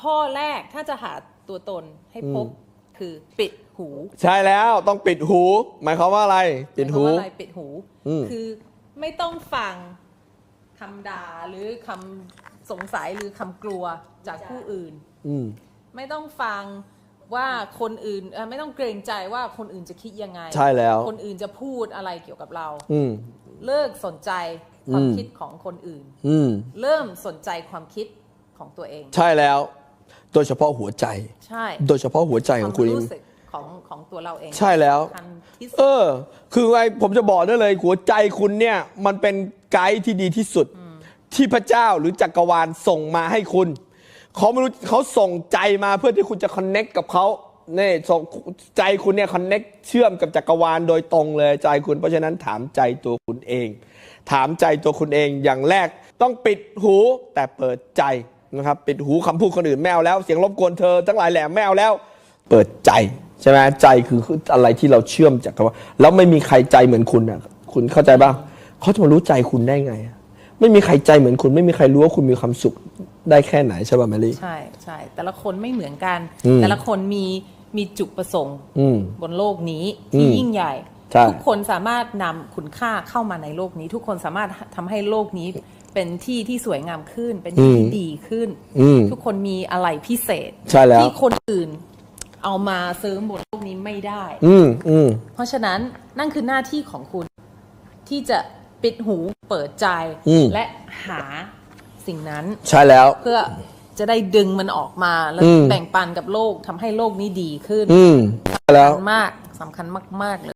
ข้อแรกถ้าจะหาตัวตนให้พบคือปิดหูใช่แล้วต้องปิดหู หมายความว่าอะไร ปิดหู หมายความว่าอะไรปิดหู อืม คือไม่ต้องฟังคำด่าหรือคำสงสัยหรือคำกลัวจากผู้อื่น อืม ไม่ต้องฟังว่าคนอื่นเอ่อไม่ต้องเกรงใจว่าคนอื่นจะคิดยังไงใช่แล้ว คนอื่นจะพูดอะไรเกี่ยวกับเรา อืม เลิกสนใจความอืม คิดของคนอื่น อืม เริ่มสนใจความคิดของตัวเอง ใช่แล้ว โดยเฉพาะหัวใจ ใช่โดยเฉพาะหัวใจคขวาองมคุณเองรู้สึกของของตัวเราเองใช่แล้ว สำคัญที่สุเอดอ คือไงผมจะบอกได้เลย หัวใจคุณเนี่ย มันเป็นไกด์ที่ดีที่สุด ที่พระเจ้าหรือจักรวาลส่งมาให้คุณเขาไม่รู้เขาส่งใจมาเพื่อที่คุณจะคอนเน็กกับเขาเนี่ยส่งใจคุณเนี่ยคอนเน็กเชื่อมกับจักรวาลโดยตรงเลยใจคุณ เพราะฉะนั้นถามใจตัวคุณเอง ถามใจตัวคุณเองอย่างแรกต้องปิดหูแต่เปิดใจ นะครับปิดหูคำพูดคนอื่นไม่เอาแล้วเสียงรบกวนเธอทั้งหลายแหล่ไม่เอาแล้ว เปิดใจใช่ไหมใจคืออะไรที่เราเชื่อมจากกันว่า แล้วไม่มีใครใจเหมือนคุณอะคุณเข้าใจป่ะเขาจะมารู้ใจคุณได้ไงอะไม่มีใครใจเหมือนคุณ ไม่มีใครรู้ว่าคุณมีความสุขได้แค่ไหนใช่ป่ะแมรี่ใช่ใช่แต่ละคนไม่เหมือนกันอืมแต่ละคนมีมีจุดประสงค์อืมบนโลกนี้ที่อืมยิ่งใหญ่ ใช่ ทุกคนสามารถนำคุณค่าเข้ามาในโลกนี้ ทุกคนสามารถทำให้โลกนี้เป็นที่ที่สวยงามขึ้น เป็นที่ที่ดีขึ้น อืมทุกคนมีอะไรพิเศษใช่แล้ว ที่คนอื่น เอามาเสริมบนโลกนี้ไม่ได้ อืมอืมเพราะฉะนั้นนั่นคือหน้าที่ของคุณที่จะปิดหูเปิดใจอืมและหาสิ่งนั้น ใช่แล้ว เพื่อจะได้ดึงมันออกมาแล้วอืม แบ่งปันกับโลกทำให้โลกนี้ดีขึ้นอืมใช่แล้ว สำคัญมากสำคัญมาก ๆ เลย